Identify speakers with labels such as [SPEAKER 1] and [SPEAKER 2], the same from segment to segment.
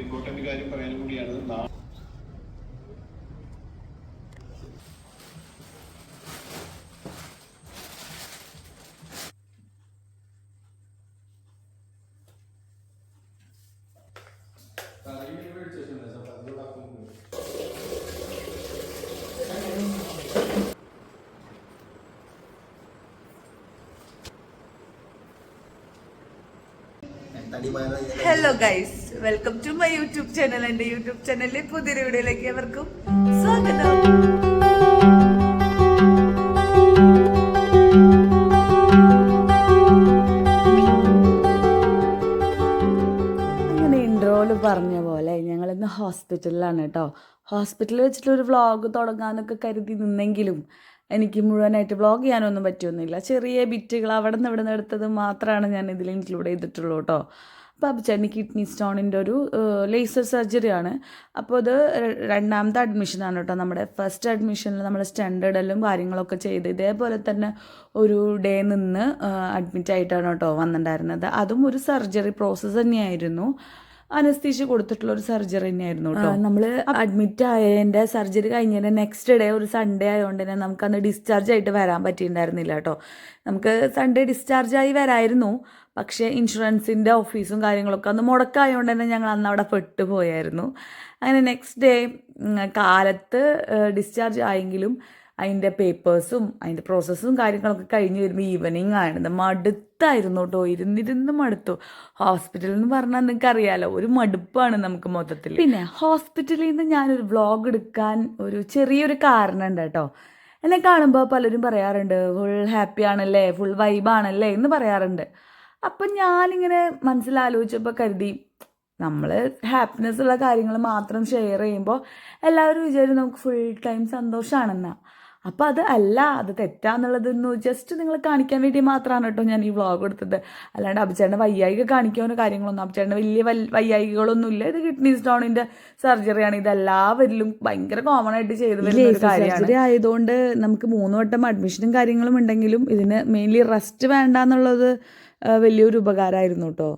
[SPEAKER 1] Important കാര്യം പറയാനും കൂടിയാണ്
[SPEAKER 2] hello guys welcome to my YouTube channel എന്റെ യൂട്യൂബ് ചാനലിലെ പുതിയൊരു വീഡിയോയിലേക്ക് എവർക്കും സ്വാഗതം. പറഞ്ഞ പോലെ ഞങ്ങൾ ഇന്ന് ഹോസ്പിറ്റലിലാണ് കേട്ടോ ഹോസ്പിറ്റലിൽ വെച്ചിട്ട് ഒരു വ്ളോഗ് തുടങ്ങാമെന്നൊക്കെ കരുതി നിന്നെങ്കിലും എനിക്ക് മുഴുവനായിട്ട് വ്ളോഗ് ചെയ്യാനൊന്നും പറ്റിയൊന്നുമില്ല. ചെറിയ ബിറ്റുകൾ അവിടെ നിന്ന് ഇവിടെ നിന്ന് എടുത്തത് മാത്രമാണ് ഞാൻ ഇതിൽ ഇൻക്ലൂഡ് ചെയ്തിട്ടുള്ളൂ കേട്ടോ അപ്പച്ചേട്ടന് കിഡ്നി സ്റ്റോണിന്റെ ഒരു ലേസർ സർജറിയാണ് അപ്പോൾ അത് രണ്ടാമത്തെ അഡ്മിഷനാണ് കേട്ടോ നമ്മുടെ ഫസ്റ്റ് അഡ്മിഷനിൽ നമ്മൾ സ്റ്റാൻഡേർഡെല്ലാം കാര്യങ്ങളൊക്കെ ചെയ്ത് ഇതേപോലെ തന്നെ ഒരു ഡേ നിന്ന് അഡ്മിറ്റ് ആയിട്ടാണ് കേട്ടോ വന്നിട്ടുണ്ടായിരുന്നത് അതും ഒരു സർജറി പ്രോസസ്സ് തന്നെയായിരുന്നു. അനസ്തീഷ്യ കൊടുത്തിട്ടുള്ള ഒരു സർജറി തന്നെയായിരുന്നു കേട്ടോ. നമ്മൾ അഡ്മിറ്റ് ആയതിന്റെ സർജറി കഴിഞ്ഞതിന്റെ നെക്സ്റ്റ് ഡേ ഒരു സൺഡേ ആയതുകൊണ്ട് തന്നെ നമുക്ക് അന്ന് ഡിസ്ചാർജ് ആയിട്ട് വരാൻ പറ്റിയിട്ടുണ്ടായിരുന്നില്ല കേട്ടോ. നമുക്ക് സൺഡേ ഡിസ്ചാർജ് ആയി വരായിരുന്നു. പക്ഷേ ഇൻഷുറൻസിന്റെ ഓഫീസും കാര്യങ്ങളൊക്കെ അന്ന് മുടക്കായതുകൊണ്ട് തന്നെ ഞങ്ങൾ അന്ന് അവിടെ പെട്ടു പോയായിരുന്നു അങ്ങനെ നെക്സ്റ്റ് ഡേ കാലത്ത് ഡിസ്ചാർജ് ആയെങ്കിലും അതിന്റെ പേപ്പേഴ്സും അതിന്റെ പ്രോസസ്സും കാര്യങ്ങളൊക്കെ കഴിഞ്ഞ് വരുമ്പോൾ ഈവനിങ് ആയിരുന്നു മടുത്തായിരുന്നു കേട്ടോ ഇരുന്നിരുന്ന് മടുത്തു. ഹോസ്പിറ്റലിൽ എന്ന് പറഞ്ഞാൽ നിങ്ങൾക്ക് അറിയാലോ ഒരു മടുപ്പാണ് നമുക്ക് മൊത്തത്തിൽ പിന്നെ ഹോസ്പിറ്റലിൽ നിന്ന് ഞാനൊരു വ്ളോഗ് എടുക്കാൻ ഒരു ചെറിയൊരു കാരണം ഉണ്ട് കേട്ടോ എന്നെ കാണുമ്പോൾ പലരും പറയാറുണ്ട് ഫുൾ ഹാപ്പി ആണല്ലേ ഫുൾ വൈബാണല്ലേ എന്ന് പറയാറുണ്ട്. അപ്പം ഞാനിങ്ങനെ മനസ്സിലാലോചിച്ചപ്പോൾ കരുതി നമ്മൾ ഹാപ്പിനെസ് ഉള്ള കാര്യങ്ങൾ മാത്രം ഷെയർ ചെയ്യുമ്പോൾ എല്ലാവരും വിചാരിക്കും നമുക്ക് ഫുൾ ടൈം സന്തോഷമാണെന്നാ അപ്പോൾ അത് അല്ല അത് തെറ്റാന്നുള്ളതെന്ന് ജസ്റ്റ് നിങ്ങൾ കാണിക്കാൻ വേണ്ടി മാത്രമാണ് കേട്ടോ ഞാൻ ഈ വ്ളോഗ് എടുത്തത്. അല്ലാണ്ട് അഭിചേട്ടന്റെ വയ്യായിക കാണിക്കാനോ കാര്യങ്ങളൊന്നും അഭിചേട്ടന്റെ വലിയ വയ്യായികളൊന്നും വയ്യായികകളൊന്നും ഇല്ല ഇത് കിഡ്നി സ്റ്റോണിന്റെ സർജറിയാണ് ഇത് എല്ലാവരിലും ഭയങ്കര കോമൺ ആയിട്ട് ചെയ്തു വരുന്ന ഒരു കാര്യമാണ്. സർജറി ആയതുകൊണ്ട് നമുക്ക് മൂന്ന് വട്ടം അഡ്മിഷനും കാര്യങ്ങളും ഉണ്ടെങ്കിലും ഇതിന് മെയിൻലി റെസ്റ്റ് വേണ്ട എന്നുള്ളത് വലിയൊരു ഉപകാരമായിരുന്നു കേട്ടോ.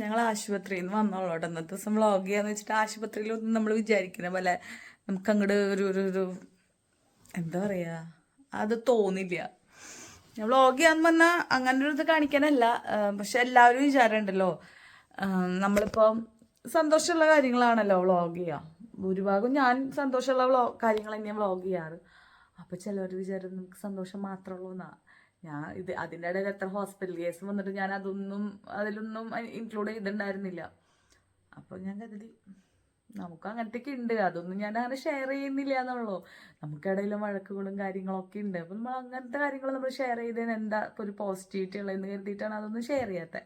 [SPEAKER 2] ഞങ്ങൾ ആശുപത്രിയിൽ നിന്ന് വന്നോളൂ കേട്ടോ. ഇന്നത്തെ ദിവസം വ്ളോഗ് ചെയ്യാന്ന് വെച്ചിട്ട് ആശുപത്രിയിലൊന്നും നമ്മൾ വിചാരിക്കുന്ന പോലെ നമുക്ക് അങ്ങോട്ട് ഒരു ഒരു എന്താ പറയുക അത് തോന്നില്ല. ഞാൻ വ്ളോഗ് ചെയ്യാന്ന് പറഞ്ഞാൽ അങ്ങനെ ഒരു ഇത് കാണിക്കാനല്ല. പക്ഷെ എല്ലാവരും വിചാരമുണ്ടല്ലോ നമ്മളിപ്പം സന്തോഷമുള്ള കാര്യങ്ങളാണല്ലോ വ്ളോഗ് ചെയ്യുക ഭൂരിഭാഗം ഞാൻ സന്തോഷമുള്ള വ്ളോ കാര്യങ്ങൾ തന്നെയാണ് വ്ളോഗ് ചെയ്യാറ്. അപ്പോൾ ചിലവർ വിചാരം നമുക്ക് സന്തോഷം മാത്രമേ ഉള്ളൂ എന്നാ. ഞാൻ ഇത് അതിന്റെ ഇടയിൽ എത്ര ഹോസ്പിറ്റൽ കേസ് വന്നിട്ട് ഞാൻ അതൊന്നും അതിലൊന്നും ഇൻക്ലൂഡ് ചെയ്തിട്ടുണ്ടായിരുന്നില്ല. അപ്പോൾ ഞാൻ കരുതി നമുക്ക് അങ്ങനത്തെയൊക്കെ ഉണ്ട്. അതൊന്നും ഞാൻ അങ്ങനെ ഷെയർ ചെയ്യുന്നില്ല എന്നുള്ളൂ. നമുക്കിടയിലും വഴക്കുകളും കാര്യങ്ങളൊക്കെ ഉണ്ട്. അപ്പം നമ്മൾ അങ്ങനത്തെ കാര്യങ്ങൾ നമ്മൾ ഷെയർ ചെയ്തതിന് എന്താ ഇപ്പോൾ ഒരു പോസിറ്റിവിറ്റി ഉള്ളതെന്ന് കരുതിയിട്ടാണ് അതൊന്നും ഷെയർ ചെയ്യാത്തത്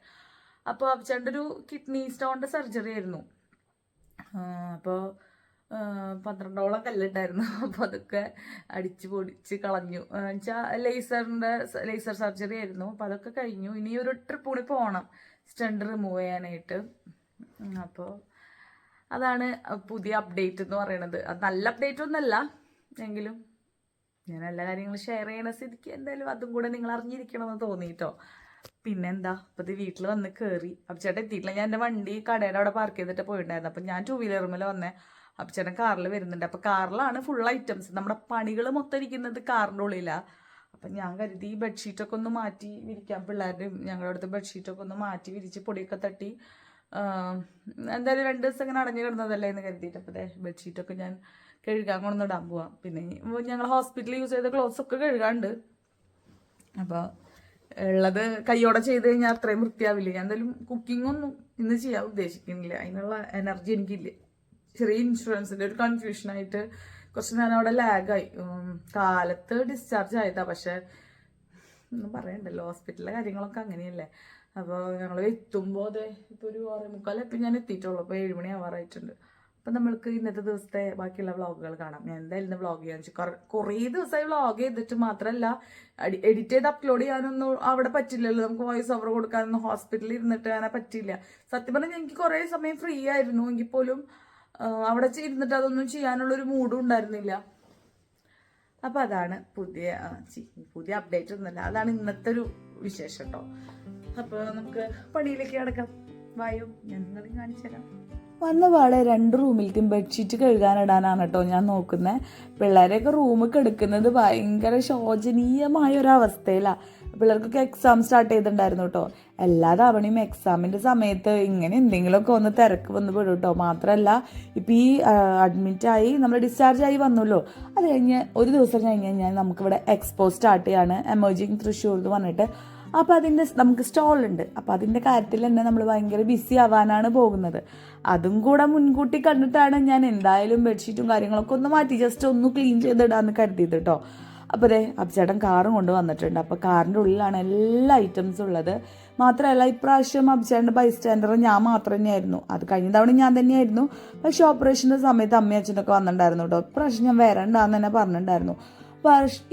[SPEAKER 2] അപ്പോൾ അപ്പച്ചേട്ടന്റെ ഒരു കിഡ്നി സ്റ്റോണിന്റെ സർജറി ആയിരുന്നു. അപ്പോൾ പന്ത്രണ്ടോളം കല്ലുണ്ടായിരുന്നു. അപ്പോൾ അതൊക്കെ അടിച്ച് പൊടിച്ച് കളഞ്ഞു. എന്നുവെച്ചാൽ ലേസറിന്റെ ലേസർ സർജറി ആയിരുന്നു. അപ്പോൾ അതൊക്കെ കഴിഞ്ഞു. ഇനി ഒരു ട്രിപ്പ് കൂടി പോകണം സ്റ്റണ്ട് റിമൂവ് ചെയ്യാനായിട്ട്. അപ്പോൾ അതാണ് പുതിയ അപ്ഡേറ്റ് എന്ന് പറയുന്നത് അത് നല്ല അപ്ഡേറ്റ് ഒന്നല്ല എങ്കിലും ഞാൻ എല്ലാ കാര്യങ്ങളും ഷെയർ ചെയ്യണ സ്ഥിതിക്ക് എന്തായാലും അതും കൂടെ നിങ്ങൾ അറിഞ്ഞിരിക്കണമെന്ന് തോന്നിയിട്ടോ. പിന്നെന്താ അപ്പോൾ ഇത് വീട്ടിൽ വന്ന് കയറി അപ്പച്ചേട്ടൻ എത്തിയിട്ടില്ല. ഞാൻ എന്റെ വണ്ടി കടയുടെ അവിടെ പാർക്ക് ചെയ്തിട്ട് പോയിട്ടുണ്ടായിരുന്നു അപ്പം ഞാൻ ടൂ വീലറുമ്മൽ വന്നേ. അപ്പച്ചേട്ടൻ കാറിൽ വരുന്നുണ്ട്. അപ്പോൾ കാറിലാണ് ഫുൾ ഐറ്റംസ് നമ്മുടെ പണികൾ മൊത്തം ഇരിക്കുന്നത് കാറിന്റെ ഉള്ളിലാണ് അപ്പം ഞാൻ കരുതി ബെഡ്ഷീറ്റൊക്കെ ഒന്ന് മാറ്റി വിരിക്കാം. പിള്ളേരുടെയും ഞങ്ങളുടെ അടുത്ത് ബെഡ്ഷീറ്റൊക്കെ ഒന്ന് മാറ്റി വിരിച്ച് പൊടിയൊക്കെ തട്ടി എന്തായാലും രണ്ട് ദിവസം ഇങ്ങനെ അടഞ്ഞു കിടന്നതല്ലേ എന്ന് കരുതിയിട്ട് അപ്പോൾ ബെഡ്ഷീറ്റൊക്കെ ഞാൻ കഴുകാൻ കൊണ്ടുവന്നിടാൻ പോവാം. പിന്നെ ഞങ്ങൾ ഹോസ്പിറ്റലിൽ യൂസ് ചെയ്ത ക്ലോത്ത്സ് ഒക്കെ കഴുകാണ്ട്. അപ്പോൾ ഉള്ളത് കൈയോടെ ചെയ്ത് കഴിഞ്ഞാൽ അത്രയും വൃത്തിയാവില്ല. ഞാൻ എന്തായാലും കുക്കിങ്ങൊന്നും ഇന്ന് ചെയ്യാൻ ഉദ്ദേശിക്കുന്നില്ല. അതിനുള്ള എനർജി എനിക്കില്ല. ചെറിയ ഇൻഷുറൻസിന്റെ ഒരു കൺഫ്യൂഷനായിട്ട് കുറച്ച് നേരം അവിടെ ലാഗായി കാലത്ത് ഡിസ്ചാർജ് ആയതാ. പക്ഷേ ഒന്നും പറയണ്ടല്ലോ. ഹോസ്പിറ്റലിലെ കാര്യങ്ങളൊക്കെ അങ്ങനെയല്ലേ. അപ്പോൾ ഞങ്ങൾ എത്തുമ്പോൾ അതെ ഇപ്പോൾ ഒരു ആറേ മുക്കാൽ ഇപ്പം ഞാൻ എത്തിയിട്ടുള്ളൂ. അപ്പോൾ ഏഴ് ആവാറായിട്ടുണ്ട്. അപ്പം നമ്മൾക്ക് ഇന്നത്തെ ദിവസത്തെ ബാക്കിയുള്ള വ്ളോഗുകൾ കാണാം. ഞാൻ എന്തായാലും വ്ളോഗ് ചെയ്യാന്ന് വെച്ചാൽ കുറേ ദിവസമായി വ്ളോഗ് ചെയ്തിട്ട് മാത്രമല്ല എഡിറ്റ് ചെയ്ത് അപ്ലോഡ് ചെയ്യാനൊന്നും അവിടെ പറ്റില്ലല്ലോ. നമുക്ക് വോയിസ് ഓവർ കൊടുക്കാനൊന്നും ഹോസ്പിറ്റലിൽ ഇരുന്നിട്ട് അങ്ങനെ പറ്റില്ല സത്യം പറഞ്ഞാൽ എനിക്ക് കുറേ സമയം ഫ്രീ ആയിരുന്നു. എങ്കിൽ പോലും അവിടെ ഇരുന്നിട്ട് അതൊന്നും ചെയ്യാനുള്ളൊരു മൂഡും ഉണ്ടായിരുന്നില്ല. അപ്പോൾ അതാണ് പുതിയ പുതിയ അപ്ഡേറ്റ് ഒന്നുമല്ല. അതാണ് ഇന്നത്തെ ഒരു വിശേഷം കേട്ടോ അപ്പോൾ നമുക്ക് പണിയിലേക്ക് കിടക്കാം. വായു ഞാൻ നിങ്ങളെ കാണിച്ചു തരാം. വന്ന പാടെ രണ്ട് റൂമിലേക്കും ബെഡ്ഷീറ്റ് കഴുകാനിടാനാണ് കേട്ടോ ഞാൻ നോക്കുന്നത് പിള്ളേരെയൊക്കെ റൂമിൽ കെടുക്കുന്നത് ഭയങ്കര ശോചനീയമായ ഒരു പിള്ളേർക്കൊക്കെ എക്സാം സ്റ്റാർട്ട് ചെയ്തിട്ടുണ്ടായിരുന്നു കേട്ടോ. എല്ലാ തവണയും എക്സാമിന്റെ സമയത്ത് ഇങ്ങനെ എന്തെങ്കിലുമൊക്കെ ഒന്ന് തിരക്ക് വന്ന് പെടും കേട്ടോ. മാത്രമല്ല ഇപ്പം ഈ അഡ്മിറ്റായി നമ്മൾ ഡിസ്ചാർജ് ആയി വന്നല്ലോ. അത് കഴിഞ്ഞ് ഒരു ദിവസം കഴിഞ്ഞ് കഴിഞ്ഞാൽ നമുക്കിവിടെ എക്സ്പോ സ്റ്റാർട്ട് ചെയ്യാണ്. എമർജിങ് തൃശ്ശൂർ എന്ന് പറഞ്ഞിട്ട് അപ്പോൾ അതിന്റെ നമുക്ക് സ്റ്റോളുണ്ട് അപ്പോൾ അതിന്റെ കാര്യത്തിൽ തന്നെ നമ്മൾ ഭയങ്കര ബിസി ആവാനാണ് പോകുന്നത്. അതും കൂടെ മുൻകൂട്ടി കണ്ടിട്ടാണ് ഞാൻ എന്തായാലും ബെഡ്ഷീറ്റും കാര്യങ്ങളൊക്കെ ഒന്ന് മാറ്റി. ജസ്റ്റ് ഒന്ന് ക്ലീൻ ചെയ്തിടാന്ന് കരുതിയത് കേട്ടോ അപ്പോൾ അതെ അബ്ചേട്ടൻ കാറും കൊണ്ട് വന്നിട്ടുണ്ട്. അപ്പോൾ കാറിന്റെ ഉള്ളിലാണ് എല്ലാ ഐറ്റംസും ഉള്ളത്. മാത്രമല്ല ഇപ്രാവശ്യം അബ്ചേട്ടന്റെ ബൈസ്റ്റാൻഡർ ഞാൻ മാത്രം തന്നെയായിരുന്നു. അത് കഴിഞ്ഞ തവണ ഞാൻ തന്നെയായിരുന്നു. പക്ഷേ ഓപ്പറേഷന്റെ സമയത്ത് അമ്മയും അച്ഛനൊക്കെ വന്നിട്ടുണ്ടായിരുന്നു കേട്ടോ ഇപ്രാവശ്യം ഞാൻ വരണ്ടാന്ന് തന്നെ പറഞ്ഞിട്ടുണ്ടായിരുന്നു.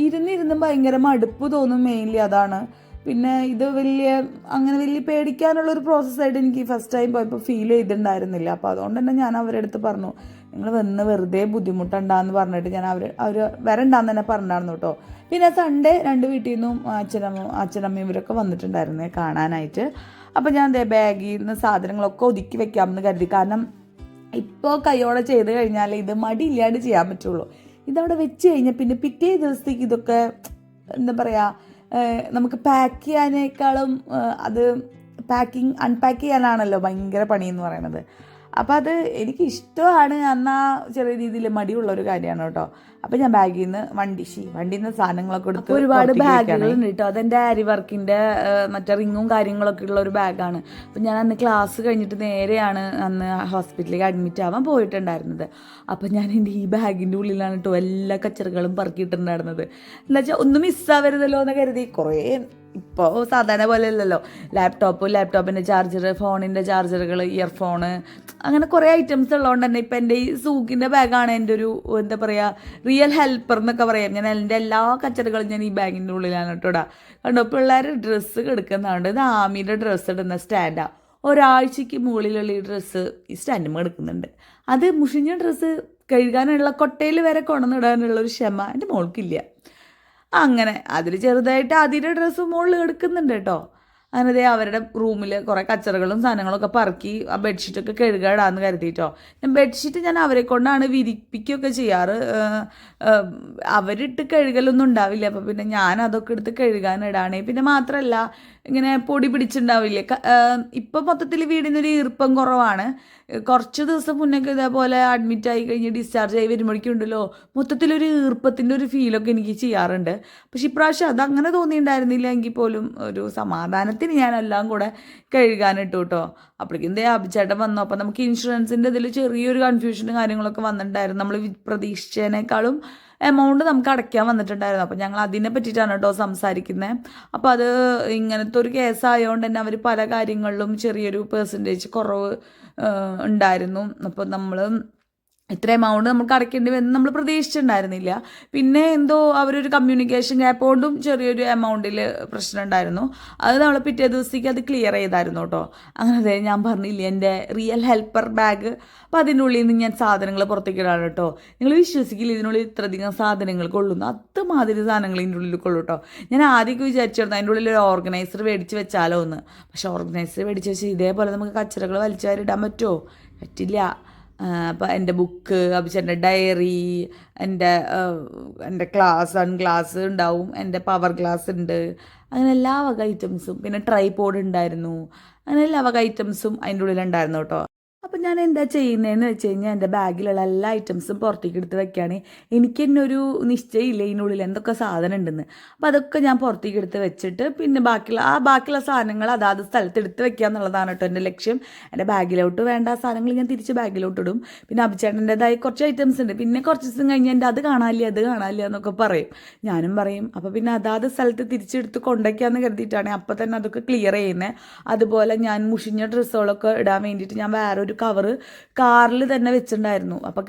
[SPEAKER 2] ഇരുന്നിരുന്ന് ഭയങ്കര മടുപ്പ് തോന്നും മെയിൻലി അതാണ്. പിന്നെ ഇത് വലിയ അങ്ങനെ വലിയ പേടിക്കാനുള്ളൊരു പ്രോസസ്സായിട്ട് എനിക്ക് ഫസ്റ്റ് ടൈം പോയപ്പോൾ ഫീൽ ചെയ്തിട്ടുണ്ടായിരുന്നില്ല. അപ്പോൾ അതുകൊണ്ട് തന്നെ ഞാൻ അവരുടെ അടുത്ത് പറഞ്ഞു നിങ്ങൾ വന്ന് വെറുതെ ബുദ്ധിമുട്ടുണ്ടാന്ന് പറഞ്ഞിട്ട് ഞാൻ അവർ അവർ വരണ്ടാന്ന് തന്നെ പറഞ്ഞായിരുന്നു കേട്ടോ പിന്നെ സൺഡേ രണ്ട് വീട്ടിൽ നിന്നും അച്ഛനമ്മ അച്ഛനമ്മയും ഇവരൊക്കെ വന്നിട്ടുണ്ടായിരുന്നേ കാണാനായിട്ട്. അപ്പോൾ ഞാൻ ദേ ബാഗിൽ നിന്ന് സാധനങ്ങളൊക്കെ ഒതുക്കി വെക്കാമെന്ന് കരുതി. കാരണം ഇപ്പോൾ കൈയോടെ ചെയ്ത് കഴിഞ്ഞാൽ ഇത് മടിയില്ലാണ്ട് ചെയ്യാൻ പറ്റുള്ളൂ. ഇതവിടെ വെച്ച് കഴിഞ്ഞാൽ പിന്നെ പിറ്റേ ദിവസത്തേക്ക് ഇതൊക്കെ എന്താ പറയുക നമുക്ക് പാക്ക് ചെയ്യാനേക്കാളും അത് പാക്കിങ് അൺപാക്ക് ചെയ്യാനാണല്ലോ ഭയങ്കര പണി എന്ന് പറയുന്നത്. അപ്പോൾ അത് എനിക്ക് ഇഷ്ടമാണ് എന്നാൽ ചെറിയ രീതിയിൽ മടിയുള്ള ഒരു കാര്യമാണ് കേട്ടോ. അപ്പോൾ ഞാൻ ബാഗിൽ നിന്ന് വണ്ടി ഷീ വണ്ടിയിൽ നിന്ന് സാധനങ്ങളൊക്കെ എടുത്ത് ഒരുപാട് ബാഗുകളുണ്ട് കേട്ടോ. അതെന്റെ ആരി വർക്കിന്റെ മറ്റേ റിങ്ങും കാര്യങ്ങളൊക്കെ ഉള്ള ഒരു ബാഗാണ്. അപ്പം ഞാൻ അന്ന് ക്ലാസ് കഴിഞ്ഞിട്ട് നേരെയാണ് അന്ന് ഹോസ്പിറ്റലിലേക്ക് അഡ്മിറ്റ് ആവാൻ പോയിട്ടുണ്ടായിരുന്നത്. അപ്പം ഞാൻ എന്റെ ഈ ബാഗിന്റെ ഉള്ളിലാണ് കേട്ടോ എല്ലാ കച്ചറുകളും പറക്കിയിട്ടുണ്ടായിരുന്നത്. എന്താ വെച്ചാൽ ഒന്നും മിസ്സാവരുതല്ലോ എന്ന് കരുതി കുറേ ഇപ്പോൾ സാധാരണ പോലെ അല്ലല്ലോ. ലാപ്ടോപ്പ് ലാപ്ടോപ്പിന്റെ ചാർജർ ഫോണിന്റെ ചാർജറുകൾ ഇയർഫോണ് അങ്ങനെ കുറേ ഐറ്റംസ് ഉള്ളതുകൊണ്ട് തന്നെ ഇപ്പം എന്റെ ഈ സൂക്കിന്റെ ബാഗാണ് എന്റെ ഒരു എന്താ പറയുക റിയൽ ഹെൽപ്പർ എന്നൊക്കെ പറയാം. ഞാൻ എന്റെ എല്ലാ കച്ചറകളും ഞാൻ ഈ ബാഗിന്റെ ഉള്ളിലാണ് കേട്ടോ ഇടാം. കണ്ടോ പിള്ളേർ ഡ്രസ്സ് കിടക്കുന്നതുകൊണ്ട് ഇത് ആമിയുടെ ഡ്രസ്സ് ഇടുന്ന സ്റ്റാൻഡാണ് ഒരാഴ്ചയ്ക്ക് മുകളിലുള്ള ഈ ഡ്രസ്സ് ഈ സ്റ്റാൻഡും എടുക്കുന്നുണ്ട് അത് മുഷിഞ്ഞ ഡ്രസ്സ് കഴുകാനുള്ള കൊട്ടയിൽ വരെ കൊണ്ടുവന്നിടാനുള്ള ഒരു ക്ഷമ എന്റെ മോൾക്കില്ല. അങ്ങനെ. അതിൽ ചെറുതായിട്ട് അതിന്റെ ഡ്രസ്സ് മുകളിൽ എടുക്കുന്നുണ്ട് കേട്ടോ. അങ്ങനെ അവരുടെ റൂമിൽ കുറേ കച്ചറകളും സാധനങ്ങളൊക്കെ പറക്കി ആ ബെഡ്ഷീറ്റൊക്കെ കഴുകാടാന്ന് കരുതിയിട്ടോ ഞാൻ ബെഡ്ഷീറ്റ് ഞാൻ അവരെ കൊണ്ടാണ് വിരിപ്പിക്കുകയൊക്കെ ചെയ്യാറ്. അവരിട്ട് കഴുകലൊന്നും ഉണ്ടാവില്ല. അപ്പോൾ പിന്നെ ഞാൻ അതൊക്കെ എടുത്ത് കഴുകാനിടാണേ. പിന്നെ മാത്രമല്ല ഇങ്ങനെ പൊടി പിടിച്ചിട്ടുണ്ടാവില്ലേ ക- ഇപ്പം മൊത്തത്തിൽ വീടിനൊരു ഈർപ്പം കുറവാണ്. കുറച്ച് ദിവസം മുന്നൊക്കെ ഇതേപോലെ അഡ്മിറ്റ് ആയി കഴിഞ്ഞ് ഡിസ്ചാർജ് ആയി വരുമ്പോഴേക്കും ഉണ്ടല്ലോ മൊത്തത്തിലൊരു ഈർപ്പത്തിന്റെ ഒരു ഫീലൊക്കെ എനിക്ക് ചെയ്യാറുണ്ട്. പക്ഷെ ഇപ്രാവശ്യം അതങ്ങനെ തോന്നിയിട്ടുണ്ടായിരുന്നില്ല എങ്കിൽ പോലും ഒരു സമാധാനത്തിന് ഞാൻ എല്ലാം കൂടെ കഴുകാനിട്ടു കേട്ടോ അപ്പോഴേക്കും എന്തേ അഭിചേട്ടൻ വന്നു. അപ്പോൾ നമുക്ക് ഇൻഷുറൻസിന്റെ ഇതിൽ ചെറിയൊരു കൺഫ്യൂഷനും കാര്യങ്ങളൊക്കെ വന്നിട്ടുണ്ടായിരുന്നു. നമ്മൾ പ്രതീക്ഷിച്ചതിനേക്കാളും എമൗണ്ട് നമുക്ക് അടയ്ക്കാൻ വന്നിട്ടുണ്ടായിരുന്നു. അപ്പോൾ ഞങ്ങൾ അതിനെ പറ്റിയിട്ടാണ് കേട്ടോ സംസാരിക്കുന്നത് അപ്പോൾ അത് ഇങ്ങനത്തെ ഒരു കേസായതുകൊണ്ട് തന്നെ അവർ പല കാര്യങ്ങളിലും ചെറിയൊരു പേഴ്സന്റേജ് കുറവ് ഉണ്ടായിരുന്നു. അപ്പോൾ നമ്മൾ ഇത്ര എമൗണ്ട് നമുക്ക് അടയ്ക്കേണ്ടി വരും നമ്മൾ പ്രതീക്ഷിച്ചിട്ടുണ്ടായിരുന്നില്ല. പിന്നെ എന്തോ അവരൊരു കമ്മ്യൂണിക്കേഷൻ ഗ്യാപ്പ് കൊണ്ടും ചെറിയൊരു എമൗണ്ടിൽ പ്രശ്നം ഉണ്ടായിരുന്നു. അത് നമ്മൾ പിറ്റേ ദിവസത്തേക്ക് അത് ക്ലിയർ ചെയ്തായിരുന്നു കേട്ടോ അങ്ങനെ അതെ ഞാൻ പറഞ്ഞില്ല എന്റെ റിയൽ ഹെൽപ്പർ ബാഗ് അപ്പോൾ അതിന്റെ ഉള്ളിൽ നിന്ന് ഞാൻ സാധനങ്ങൾ പുറത്തേക്ക് ഇടാണ് കേട്ടോ നിങ്ങൾ വിശ്വസിക്കില്ല ഇതിനുള്ളിൽ ഇത്രയധികം സാധനങ്ങൾ കൊള്ളുന്നു? അതുമാതിരി സാധനങ്ങൾ ഇതിന്റെ ഉള്ളിൽ കൊള്ളു കേട്ടോ ഞാൻ ആദ്യമൊക്കെ വിചാരിച്ചിരുന്നു അതിന്റെ ഉള്ളിൽ ഒരു ഓർഗനൈസർ മേടിച്ച് വെച്ചാലോ എന്ന്. പക്ഷേ ഓർഗനൈസർ മേടിച്ച് വെച്ച് ഇതേപോലെ നമുക്ക് കച്ചറകൾ വലിച്ചു വാരിടാൻ പറ്റുമോ? പറ്റില്ല. അപ്പോൾ എന്റെ ബുക്ക് അഭിച്ചേട്ടന്റെ ഡയറി എന്റെ എന്റെ ഗ്ലാസ് അൺ ഗ്ലാസ് ഉണ്ടാവും എന്റെ പവർ ഗ്ലാസ് ഉണ്ട്. അങ്ങനെ എല്ലാ വക ഐറ്റംസും പിന്നെ ട്രൈപോഡ് ഉണ്ടായിരുന്നു. അങ്ങനെ എല്ലാ വക ഐറ്റംസും അതിന്റെ ഉള്ളിലുണ്ടായിരുന്നു കേട്ടോ. അപ്പം ഞാൻ എന്താ ചെയ്യുന്നതെന്ന് വെച്ച് കഴിഞ്ഞാൽ എന്റെ ബാഗിലുള്ള എല്ലാ ഐറ്റംസും പുറത്തേക്ക് എടുത്ത് വെക്കുകയാണ് എനിക്ക് തന്നെ ഒരു നിശ്ചയമില്ല ഇതിനുള്ളിൽ എന്തൊക്കെ സാധനം ഉണ്ടെന്ന്. അപ്പോൾ അതൊക്കെ ഞാൻ പുറത്തേക്ക് എടുത്ത് വെച്ചിട്ട് പിന്നെ ബാക്കിയുള്ള ആ ബാക്കിയുള്ള സാധനങ്ങൾ അതാത് സ്ഥലത്ത് എടുത്ത് വെക്കുക എന്നുള്ളതാണ് കേട്ടോ എന്റെ ലക്ഷ്യം. എന്റെ ബാഗിലോട്ട് വേണ്ട സാധനങ്ങൾ ഞാൻ തിരിച്ച് ബാഗിലോട്ട് ഇടും. പിന്നെ അഭിചേട്ടന്റെതായ കുറച്ച് ഐറ്റംസ് ഉണ്ട്. പിന്നെ കുറച്ച് ദിവസം കഴിഞ്ഞ് എന്റെ അത് കാണാനില്ല അത് കാണാനില്ല എന്നൊക്കെ പറയും. ഞാനും പറയും. അപ്പോൾ പിന്നെ അതാത് സ്ഥലത്ത് തിരിച്ചെടുത്ത് കൊണ്ടുവയ്ക്കാമെന്ന് കരുതിയിട്ടാണ്. അപ്പോൾ തന്നെ അതൊക്കെ ക്ലിയർ ചെയ്യുന്നത് അതുപോലെ ഞാൻ മുഷിഞ്ഞ ഡ്രസ്സുകളൊക്കെ ഇടാൻ വേണ്ടിയിട്ട് ഞാൻ വേറെ ഒരു കവറ് കാറിൽ തന്നെ വെച്ചിട്ടുണ്ടായിരുന്നു. അപ്പോൾ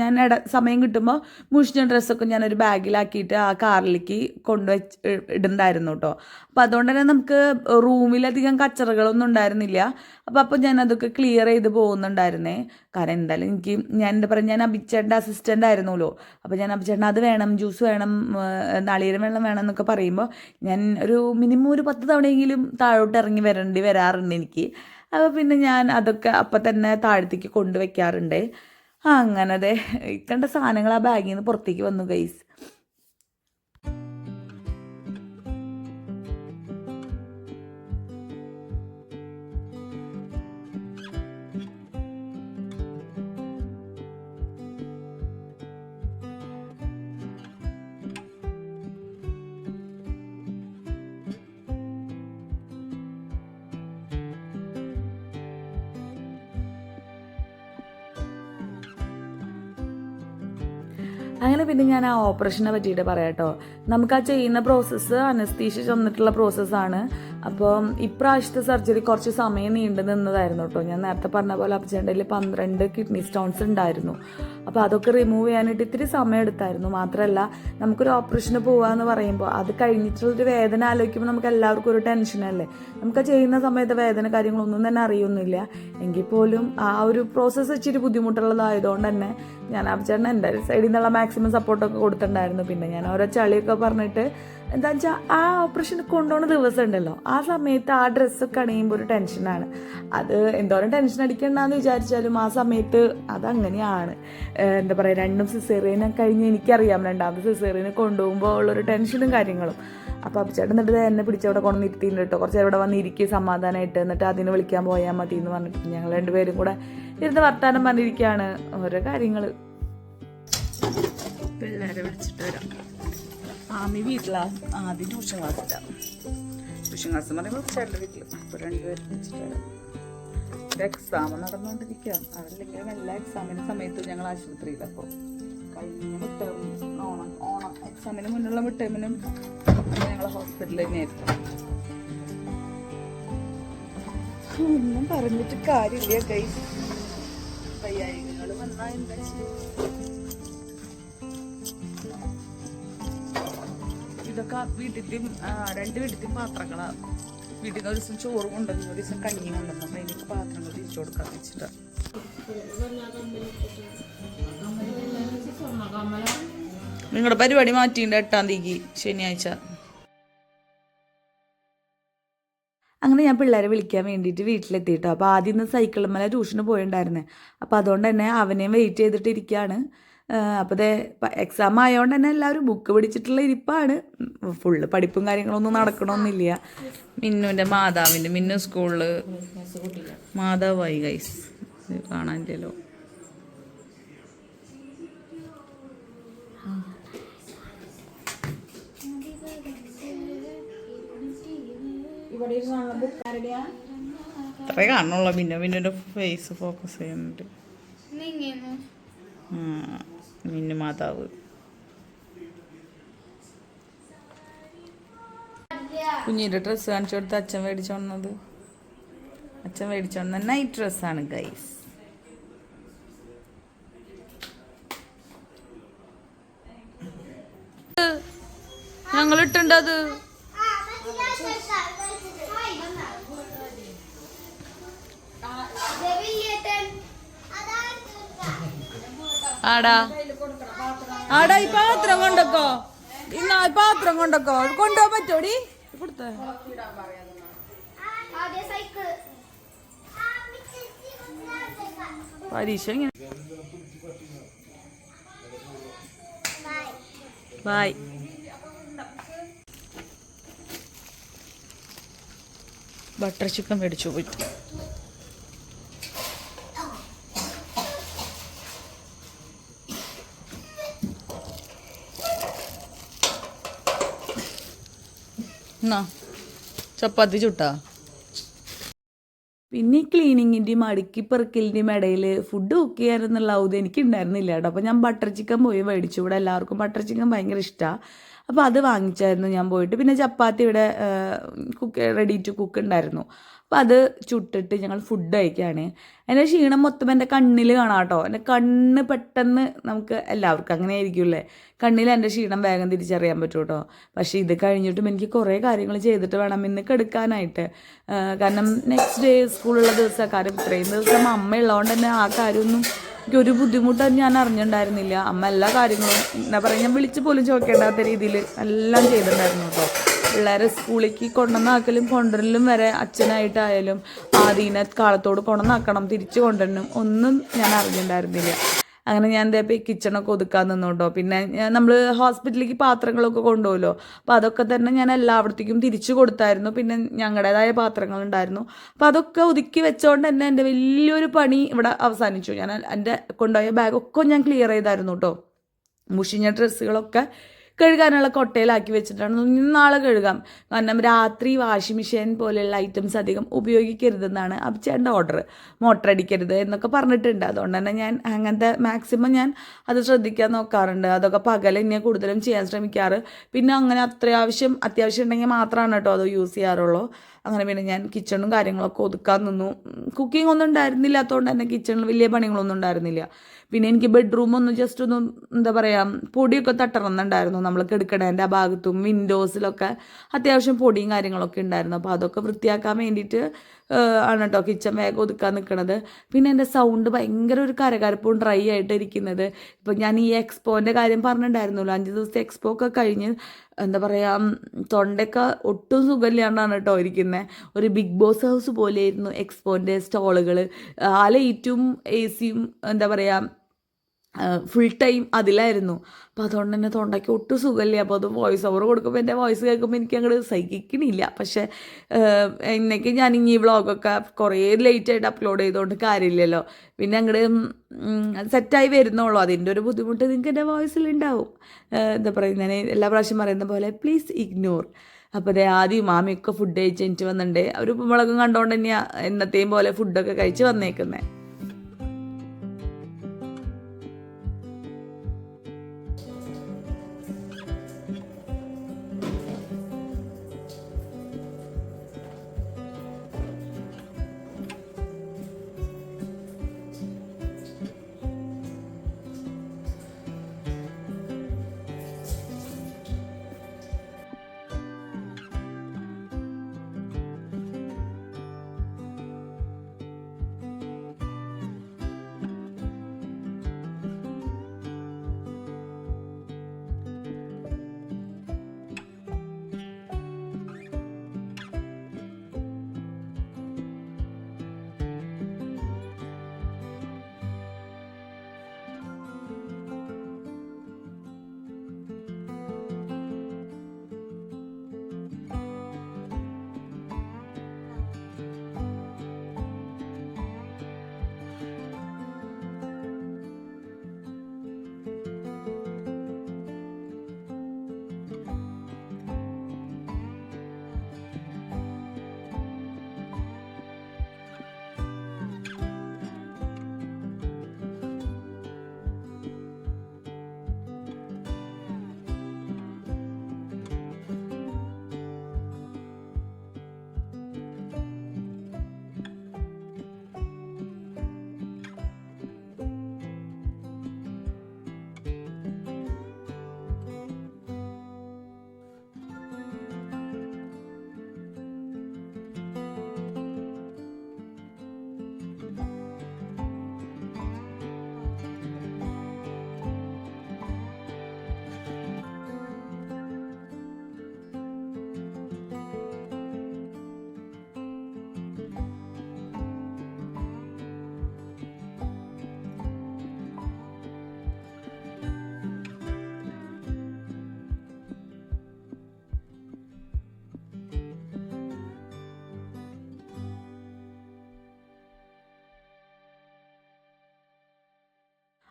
[SPEAKER 2] ഞാൻ ഇട സമയം കിട്ടുമ്പോൾ മുഷിഞ്ഞ ഡ്രസ്സൊക്കെ ഞാനൊരു ബാഗിലാക്കിയിട്ട് ആ കാറിലേക്ക് കൊണ്ടുവച്ച് ഇടുന്നുണ്ടായിരുന്നു കേട്ടോ അപ്പോൾ അതുകൊണ്ട് തന്നെ നമുക്ക് റൂമിലധികം കച്ചറകളൊന്നും ഉണ്ടായിരുന്നില്ല. അപ്പോൾ അപ്പോൾ ഞാൻ അതൊക്കെ ക്ലിയർ ചെയ്ത് പോകുന്നുണ്ടായിരുന്നേ. കാരണം എന്തായാലും എനിക്ക് ഞാൻ എന്താ പറയുക ഞാൻ അഭിച്ചേട്ടന്റെ അസിസ്റ്റന്റ് ആയിരുന്നല്ലോ. അപ്പോൾ ഞാൻ അഭിച്ചേട്ടൻ അത് വേണം ജ്യൂസ് വേണം നളീരം വെള്ളം വേണം എന്നൊക്കെ പറയുമ്പോൾ ഞാൻ ഒരു മിനിമം ഒരു പത്ത് തവണയെങ്കിലും താഴോട്ട് ഇറങ്ങി വരേണ്ടി വരാറുണ്ട് എനിക്ക്. അപ്പോൾ പിന്നെ ഞാൻ അതൊക്കെ അപ്പം തന്നെ താഴത്തേക്ക് കൊണ്ടുവയ്ക്കാറുണ്ട് അങ്ങനെ അതെ കണ്ട സാധനങ്ങൾ ആ ബാഗിൽ നിന്ന് പുറത്തേക്ക് വന്നു ഗൈസ് അങ്ങനെ പിന്നെ ഞാൻ ആ ഓപ്പറേഷനെ പറ്റിയിട്ട് പറയാം കേട്ടോ നമുക്ക് ആ ചെയ്യുന്ന പ്രോസസ്സ് അനസ്തീഷ ചെന്നിട്ടുള്ള പ്രോസസ്സാണ് അപ്പോൾ ഇപ്രാവശ്യത്തെ സർജറി കുറച്ച് സമയം നീണ്ടു നിന്നതായിരുന്നു കേട്ടോ. ഞാൻ നേരത്തെ പറഞ്ഞ പോലെ അപ്ജൻഡയിൽ പന്ത്രണ്ട് കിഡ്നി സ്റ്റോൺസ് ഉണ്ടായിരുന്നു. അപ്പോൾ അതൊക്കെ റിമൂവ് ചെയ്യാനായിട്ട് ഇത്തിരി സമയം എടുത്തായിരുന്നു. മാത്രമല്ല നമുക്കൊരു ഓപ്പറേഷന് പോകാന്ന് പറയുമ്പോൾ അത് കഴിഞ്ഞിട്ടുള്ളൊരു വേദന ആലോചിക്കുമ്പോൾ നമുക്ക് എല്ലാവർക്കും ഒരു ടെൻഷനല്ലേ നമുക്ക് ചെയ്യുന്ന സമയത്ത് വേദന കാര്യങ്ങളൊന്നും തന്നെ അറിയൊന്നുമില്ല. എങ്കിൽ പോലും ആ ഒരു പ്രോസസ്സ് ഇച്ചിരി ബുദ്ധിമുട്ടുള്ളതായതുകൊണ്ട് തന്നെ ഞാൻ അപ്പച്ചേട്ടൻ എന്റെ സൈഡിൽ നിന്നുള്ള മാക്സിമം സപ്പോർട്ടൊക്കെ കൊടുത്തിട്ടുണ്ടായിരുന്നു. പിന്നെ ഞാൻ ഓരോ ചളിയൊക്കെ പറഞ്ഞിട്ട് എന്താ വെച്ചാൽ ആ ഓപ്പറേഷൻ കൊണ്ടുപോകുന്ന ദിവസം ഉണ്ടല്ലോ ആ സമയത്ത് ആ ഡ്രസ്സൊക്കെ അണിയുമ്പോൾ ഒരു ടെൻഷനാണ് അത് എന്തോരം ടെൻഷൻ അടിക്കണ്ടെന്ന് വിചാരിച്ചാലും ആ സമയത്ത് അതങ്ങനെയാണ്. എന്താ പറയുക രണ്ടും സിസേറിയനെ കഴിഞ്ഞ് എനിക്കറിയാം രണ്ടാമത് സിസേറിയനെ കൊണ്ടുപോകുമ്പോൾ ഉള്ളൊരു ടെൻഷനും കാര്യങ്ങളും. അപ്പോൾ അപ്പച്ചേട്ടൻ എന്നിട്ട് എന്നെ എന്നെ പിടിച്ചവിടെ കൊണ്ട് നിർത്തിയിട്ടുണ്ട് കേട്ടോ. കുറച്ച് ഇവിടെ വന്ന് ഇരിക്കുക സമാധാനമായിട്ട് എന്നിട്ട് അതിന് വിളിക്കാൻ പോയാൽ മതി എന്ന് പറഞ്ഞിട്ട് ഞങ്ങൾ രണ്ടുപേരും കൂടെ ഇരുന്ന് വർത്താനം പറഞ്ഞിരിക്കുകയാണ് ഓരോ കാര്യങ്ങൾ പിള്ളേരെ വിളിച്ചിട്ട് വരാം. ആമി വീട്ടിലാ. ആദ്യം ട്യൂഷൻ ക്ലാസ്സിലാണ് ട്യൂഷൻ ക്ലാസ് എന്ന് പറയുമ്പോൾ ചേട്ടന്റെ വീട്ടിൽ അപ്പോൾ രണ്ടുപേരും ഒരു എക്സാം നടന്നുകൊണ്ടിരിക്കുക അതല്ലെങ്കിലും എല്ലാ എക്സാമിന്റെ സമയത്ത് ഞങ്ങൾ ആശുപത്രിയിൽ അപ്പോൾ കഴിഞ്ഞ മിട്ടേം ഓണം ഓണം എക്സാമിന് മുന്നുള്ള മിട്ടേമിനും ഞങ്ങൾ ഹോസ്പിറ്റലിൽ തന്നെയായിരുന്നു. ഒന്നും പറഞ്ഞിട്ട് കാര്യമില്ല കൈ വയ്യായികൾ വന്നാൽ എന്താ ചെയ്യുക ഇതൊക്കെ വീട്ടിലത്തെയും രണ്ട് വീട്ടിലത്തെയും പാത്രങ്ങളാണ് വീട്ടിൽ നിന്ന് ഒരു ദിവസം ചോറ് കൊണ്ടുവന്നു ഒരു ദിവസം കഞ്ഞി കൊണ്ടുവന്നു. അപ്പം എനിക്ക് പാത്രങ്ങൾ തിരിച്ചു കൊടുക്കാൻ വെച്ചിട്ടാണ് നിങ്ങളുടെ പരിപാടി മാറ്റിയിട്ട് എട്ടാം തീയതി ശനിയാഴ്ച. അങ്ങനെ ഞാൻ പിള്ളേരെ വിളിക്കാൻ വേണ്ടിയിട്ട് വീട്ടിലെത്തിയിട്ടോ. അപ്പോൾ ആദ്യം ഇന്ന് സൈക്കിളിൽ മേലെ ട്യൂഷന് പോയിണ്ടായിരുന്നേ. അപ്പോൾ അതുകൊണ്ട് തന്നെ അവനെയും വെയിറ്റ് ചെയ്തിട്ട് ഇരിക്കുകയാണ് അപ്പോൾ ദേ എക്സാം ആയതുകൊണ്ട് തന്നെ എല്ലാവരും ബുക്ക് പിടിച്ചിട്ടുള്ള ഇരിപ്പാണ്. ഫുള്ള് പഠിപ്പും കാര്യങ്ങളൊന്നും നടക്കണമെന്നില്ല മിന്നുവിന്റെ മാതാവിന്റെ മിന്നു സ്കൂളിൽ മാതാവായി ഗൈസ് കാണാനില്ലല്ലോ. അത്രേ കാണുള്ളൂ പിന്നെ പിന്നെ ഫേസ് ഫോക്കസ് ചെയ്യുന്നുണ്ട്. ആ, മിന്നു മാതാവ്. കുഞ്ഞിന്റെ ഡ്രസ്സ് കാണിച്ചു കൊടുത്ത് അച്ഛൻ മേടിച്ചോണ്ടത് അച്ഛൻ മേടിച്ചോണ്ട നൈറ്റ് ഡ്രസ്സാണ് ഗൈസ് ഞങ്ങൾ ഇട്ടുണ്ടത് ആടാ. ആടാ ഈ പാത്രം കൊണ്ടൊക്കോ? ഇന്ന പാത്രം കൊണ്ടൊക്കോ? കൊണ്ടുപോകാൻ പറ്റോടി? കൊടുത്തേ. പരീക്ഷ എങ്ങനെ ബായ്. ബട്ടർ ചിക്കൻ മേടിച്ചു പോയി എന്നാ ചപ്പാത്തി ചുട്ടാ. പിന്നെ ഈ ക്ലീനിങ്ങിന്റെയും അടുക്കി പെറുക്കലിന്റെയും ഇടയിൽ ഫുഡ് കുക്ക് ചെയ്യാനെന്നുള്ള ഔദ്യം എനിക്ക് ഉണ്ടായിരുന്നില്ല കേട്ടോ. അപ്പോൾ ഞാൻ ബട്ടർ ചിക്കൻ പോയി മേടിച്ചു. ഇവിടെ എല്ലാവർക്കും ബട്ടർ ചിക്കൻ ഭയങ്കര ഇഷ്ടമാണ് അപ്പോൾ അത് വാങ്ങിച്ചായിരുന്നു ഞാൻ പോയിട്ട്. പിന്നെ ചപ്പാത്തി ഇവിടെ കുക്ക് റെഡി ടു കുക്ക് ഉണ്ടായിരുന്നു. അപ്പോൾ അത് ചുട്ടിട്ട് ഞങ്ങൾ ഫുഡ് കഴിക്കുകയാണ് എന്റെ ക്ഷീണം മൊത്തം എന്റെ കണ്ണിൽ കാണാം കേട്ടോ. എന്റെ കണ്ണ് പെട്ടെന്ന് നമുക്ക് എല്ലാവർക്കും അങ്ങനെ ആയിരിക്കുമല്ലേ കണ്ണിൽ എന്റെ ക്ഷീണം വേഗം തിരിച്ചറിയാൻ പറ്റും കേട്ടോ. പക്ഷേ ഇത് കഴിഞ്ഞിട്ടും എനിക്ക് കുറേ കാര്യങ്ങൾ ചെയ്തിട്ട് വേണം ഇന്ന് കെടുക്കാനായിട്ട്. കാരണം നെക്സ്റ്റ് ഡേ സ്കൂളുള്ള ദിവസം കാര്യം ഇത്രയും ദിവസം അമ്മ ഉള്ളതുകൊണ്ട് തന്നെ ആ കാര്യമൊന്നും എനിക്ക് ഒരു ബുദ്ധിമുട്ടും ഞാൻ അറിഞ്ഞിട്ടുണ്ടായിരുന്നില്ല അമ്മ എല്ലാ കാര്യങ്ങളും എന്താ പറയുക ഞാൻ വിളിച്ച് പോലും ചോദിക്കേണ്ടാത്ത രീതിയിൽ എല്ലാം ചെയ്തിട്ടുണ്ടായിരുന്നു കേട്ടോ പിള്ളേരെ സ്കൂളിലേക്ക് കൊണ്ടുവന്നാക്കലും കൊണ്ടുവരലും വരെ അച്ഛനായിട്ടായാലും ആദീനെ കാലത്തോട് കൊണ്ടുവന്നാക്കണം തിരിച്ചു കൊണ്ടുവരണം ഒന്നും ഞാൻ അറിഞ്ഞിട്ടുണ്ടായിരുന്നില്ല. അങ്ങനെ ഞാൻ എന്താ ഇപ്പോൾ കിച്ചണൊക്കെ ഒതുക്കാൻ നിന്നോട്ടോ. പിന്നെ നമ്മൾ ഹോസ്പിറ്റലിലേക്ക് പാത്രങ്ങളൊക്കെ കൊണ്ടുപോകുമല്ലോ അപ്പോൾ അതൊക്കെ തന്നെ ഞാൻ എല്ലായിടത്തേക്കും തിരിച്ചു കൊടുത്തായിരുന്നു. പിന്നെ ഞങ്ങളുടേതായ പാത്രങ്ങളുണ്ടായിരുന്നു. അപ്പോൾ അതൊക്കെ ഒതുക്കി വെച്ചോണ്ട് തന്നെ എന്റെ വലിയൊരു പണി ഇവിടെ അവസാനിച്ചു. ഞാൻ എന്റെ കൊണ്ടുപോയ ബാഗൊക്കെ ഞാൻ ക്ലിയർ ചെയ്തായിരുന്നു കേട്ടോ മുഷിഞ്ഞ ഡ്രസ്സുകളൊക്കെ കഴുകാനുള്ള കൊട്ടയിലാക്കി വെച്ചിട്ടാണ്. നാളെ കഴുകാം. കാരണം രാത്രി വാഷിംഗ് മെഷീൻ പോലെയുള്ള ഐറ്റംസ് അധികം ഉപയോഗിക്കരുതെന്നാണ് അപ്ചേന്റെ ഓർഡർ മോട്ടർ അടിക്കരുത് എന്നൊക്കെ പറഞ്ഞിട്ടുണ്ട്. അതുകൊണ്ട് തന്നെ ഞാൻ അങ്ങനത്തെ മാക്സിമം ഞാൻ അത് ശ്രദ്ധിക്കാൻ നോക്കാറുണ്ട്. അതൊക്കെ പകൽ എന്നെ കൂടുതലും ചെയ്യാൻ ശ്രമിക്കാറ്. പിന്നെ അങ്ങനെ അത്യാവശ്യം അത്യാവശ്യം ഉണ്ടെങ്കിൽ മാത്രമാണ് കേട്ടോ അത് യൂസ് ചെയ്യാറുള്ളൂ. അങ്ങനെ പിന്നെ ഞാൻ കിച്ചണും കാര്യങ്ങളൊക്കെ ഒതുക്കാൻ നിന്നു. കുക്കിംഗ് ഒന്നും ഉണ്ടായിരുന്നില്ലാത്തതുകൊണ്ട് തന്നെ കിച്ചണിൽ വലിയ പണികളൊന്നും ഉണ്ടായിരുന്നില്ല. പിന്നെ എനിക്ക് ബെഡ്റൂം ഒന്ന് ജസ്റ്റ് ഒന്ന് എന്താ പറയുക പൊടിയൊക്കെ തട്ടണമെന്നുണ്ടായിരുന്നു. നമ്മൾ കിടക്കണേന്റെ ആ ഭാഗത്തും വിൻഡോസിലൊക്കെ അത്യാവശ്യം പൊടിയും കാര്യങ്ങളൊക്കെ ഉണ്ടായിരുന്നു. അപ്പോൾ അതൊക്കെ വൃത്തിയാക്കാൻ വേണ്ടിയിട്ട് ആണ് കേട്ടോ കിച്ചൺ വേഗം ഒതുക്കാൻ നിൽക്കുന്നത് പിന്നെ എന്റെ സൗണ്ട് ഭയങ്കര ഒരു കരകരപ്പും ഡ്രൈ ആയിട്ട് ഇരിക്കുന്നത്. ഇപ്പം ഞാൻ ഈ എക്സ്പോന്റെ കാര്യം പറഞ്ഞിട്ടുണ്ടായിരുന്നല്ലോ. അഞ്ച് ദിവസത്തെ എക്സ്പോ ഒക്കെ കഴിഞ്ഞ് എന്താ പറയുക തൊണ്ടയൊക്കെ ഒട്ടും സുഖമില്ലാണ്ടാണ് കേട്ടോ ഇരിക്കുന്നത് ഒരു ബിഗ് ബോസ് ഹൗസ് പോലെയായിരുന്നു എക്സ്പോന്റെ സ്റ്റോളുകൾ ആ ലൈറ്റും എ സിയും എന്താ പറയുക ഫുൾ ടൈം അതിലായിരുന്നു. അപ്പോൾ അതുകൊണ്ട് തന്നെ തൊണ്ടയ്ക്ക് ഒട്ടും സുഖമില്ല. അപ്പോൾ അത് വോയിസ് ഓവർ കൊടുക്കുമ്പോൾ എന്റെ വോയിസ് കേൾക്കുമ്പോൾ എനിക്ക് അങ്ങോട്ട് സഹിക്കണില്ല. പക്ഷേ ഇന്നേക്ക് ഞാൻ ഇനി ഈ വ്ളോഗൊക്കെ കുറേ ലേറ്റായിട്ട് അപ്ലോഡ് ചെയ്തുകൊണ്ട് കാര്യമില്ലല്ലോ. പിന്നെ അങ്ങോട്ട് സെറ്റായി വരുന്നുള്ളൂ അതിന്റെ ഒരു ബുദ്ധിമുട്ട് നിങ്ങൾക്ക് എന്റെ വോയിസിൽ ഉണ്ടാവും എന്താ പറയുക ഞാൻ എല്ലാ പ്രാവശ്യം പറയുന്ന പോലെ പ്ലീസ് ഇഗ്നോർ അപ്പോൾ അതെ ആദ്യം മാമിയൊക്കെ ഫുഡ് കഴിച്ച് എനിക്ക് വന്നിട്ടുണ്ട് അവർ മുളകും കണ്ടുകൊണ്ട് തന്നെയാണ് എന്നത്തെയും പോലെ ഫുഡൊക്കെ കഴിച്ച് വന്നേക്കുന്നത്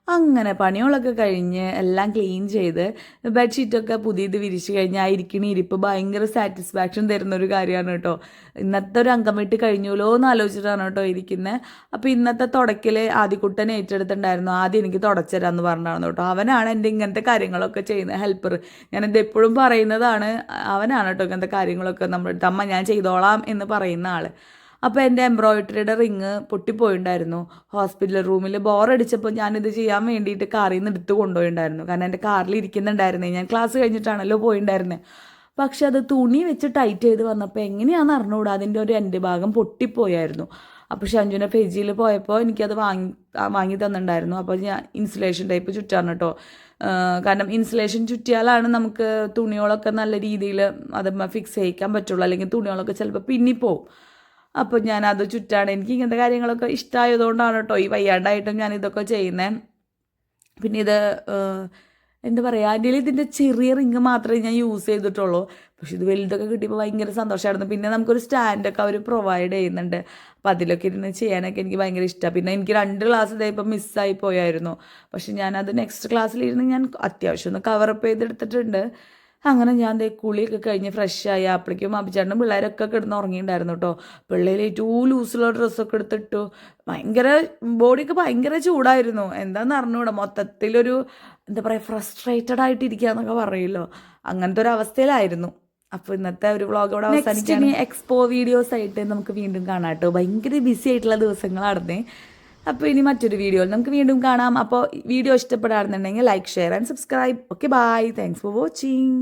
[SPEAKER 2] അങ്ങനെ പണികളൊക്കെ കഴിഞ്ഞ് എല്ലാം ക്ലീൻ ചെയ്ത് ബെഡ്ഷീറ്റൊക്കെ പുതിയത് വിരിച്ചു കഴിഞ്ഞാൽ ഇരിക്കണ ഇരിപ്പ് ഭയങ്കര സാറ്റിസ്ഫാക്ഷൻ തരുന്ന ഒരു കാര്യമാണ് കേട്ടോ. ഇന്നത്തെ ഒരു അംഗം വിട്ട് കഴിഞ്ഞല്ലോ എന്ന് ആലോചിച്ചിട്ടാണ് കേട്ടോ ഇരിക്കുന്നത് അപ്പോൾ ഇന്നത്തെ തുടക്കിൽ ആദ്യക്കുട്ടൻ ഏറ്റെടുത്തിട്ടുണ്ടായിരുന്നു. ആദ്യം എനിക്ക് തുടച്ചരാന്ന് പറഞ്ഞാണ് കേട്ടോ. അവനാണ് എന്റെ ഇങ്ങനത്തെ കാര്യങ്ങളൊക്കെ ചെയ്യുന്ന ഹെൽപ്പർ. ഞാനിത് എപ്പോഴും പറയുന്നതാണ് അവനാണ് കേട്ടോ ഇങ്ങനത്തെ കാര്യങ്ങളൊക്കെ നമ്മൾ അമ്മ ഞാൻ ചെയ്തോളാം എന്ന് പറയുന്ന ആൾ അപ്പോൾ എന്റെ എംബ്രോയിഡറിയുടെ റിങ് പൊട്ടിപ്പോയിണ്ടായിരുന്നു. ഹോസ്പിറ്റൽ റൂമിൽ ബോറടിച്ചപ്പോൾ ഞാനിത് ചെയ്യാൻ വേണ്ടിയിട്ട് കാറിൽ നിന്ന് എടുത്ത് കൊണ്ടുപോയിണ്ടായിരുന്നു. കാരണം എന്റെ കാറിൽ ഇരിക്കുന്നുണ്ടായിരുന്നേ. ഞാൻ ക്ലാസ് കഴിഞ്ഞിട്ടാണല്ലോ പോയിണ്ടായിരുന്നത് പക്ഷെ അത് തുണി വെച്ച് ടൈറ്റ് ചെയ്ത് വന്നപ്പോൾ എങ്ങനെയാണെന്ന് അറിഞ്ഞുകൂടാ അതിന്റെ ഒരു എന്റെ ഭാഗം പൊട്ടിപ്പോയായിരുന്നു. അപ്പോൾ ഷഞ്ജുവിനെ ഫെജിയിൽ പോയപ്പോൾ എനിക്കത് വാങ്ങി വാങ്ങി തന്നിട്ടുണ്ടായിരുന്നു അപ്പോൾ ഞാൻ ഇൻസുലേഷൻ ടൈപ്പ് ചുറ്റാണ് കേട്ടോ കാരണം ഇൻസുലേഷൻ ചുറ്റിയാലാണ് നമുക്ക് തുണികളൊക്കെ നല്ല രീതിയിൽ അത് ഫിക്സ് ചെയ്യിക്കാൻ പറ്റുള്ളൂ. അല്ലെങ്കിൽ തുണികളൊക്കെ ചിലപ്പോൾ പിന്നിപ്പോവും. അപ്പോൾ ഞാൻ അത് ചുറ്റാണ്. എനിക്ക് ഇങ്ങനത്തെ കാര്യങ്ങളൊക്കെ ഇഷ്ടമായതുകൊണ്ടാണ് കേട്ടോ ഈ വയ്യാണ്ടായിട്ടും ഞാൻ ഇതൊക്കെ ചെയ്യുന്നത് പിന്നെ ഇത് എന്താ പറയുക അതിൽ ഇതിന്റെ ചെറിയ റിങ് മാത്രമേ ഞാൻ യൂസ് ചെയ്തിട്ടുള്ളൂ. പക്ഷെ ഇത് വലുതൊക്കെ കിട്ടിയപ്പോൾ ഭയങ്കര സന്തോഷമായിരുന്നു പിന്നെ നമുക്കൊരു സ്റ്റാൻഡൊക്കെ അവർ പ്രൊവൈഡ് ചെയ്യുന്നുണ്ട്. അപ്പം അതിലൊക്കെ ഇരുന്ന് ചെയ്യാനൊക്കെ എനിക്ക് ഭയങ്കര ഇഷ്ടമാണ് പിന്നെ എനിക്ക് രണ്ട് ക്ലാസ് ഇതായപ്പോൾ മിസ്സായി പോയായിരുന്നു. പക്ഷെ ഞാനത് നെക്സ്റ്റ് ക്ലാസ്സിലിരുന്ന് ഞാൻ അത്യാവശ്യം ഒന്ന് കവറപ്പ് ചെയ്തെടുത്തിട്ടുണ്ട്. അങ്ങനെ ഞാൻ ദേ കുളിയൊക്കെ കഴിഞ്ഞ് ഫ്രഷായി അപ്പോഴേക്കും അഭിചാരനും പിള്ളേരൊക്കെ കിടന്ന് ഉറങ്ങിയിട്ടുണ്ടായിരുന്നു കേട്ടോ. പിള്ളേർ ഏറ്റവും ലൂസിലുള്ള ഡ്രസ്സൊക്കെ എടുത്തിട്ടു. ഭയങ്കര ബോഡിയൊക്കെ ഭയങ്കര ചൂടായിരുന്നു. എന്താന്ന് അറിഞ്ഞൂടാ. മൊത്തത്തിലൊരു എന്താ പറയുക ഫ്രസ്ട്രേറ്റഡ് ആയിട്ടിരിക്കുക എന്നൊക്കെ പറയുമല്ലോ. അങ്ങനത്തെ ഒരു അവസ്ഥയിലായിരുന്നു. അപ്പോൾ ഇന്നത്തെ ഒരു വ്ളോഗ് ഇവിടെ അവസാനിക്കാൻ എക്സ്പോ വീഡിയോസ് ആയിട്ട് നമുക്ക് വീണ്ടും കാണാം കേട്ടോ. ഭയങ്കര ബിസി ആയിട്ടുള്ള ദിവസങ്ങളായിരുന്നേ അപ്പോൾ ഇനി മറ്റൊരു വീഡിയോയിൽ നമുക്ക് വീണ്ടും കാണാം. അപ്പോൾ video ഇഷ്ടപ്പെടാറുണ്ടെങ്കിൽ like share and subscribe okay bye thanks for watching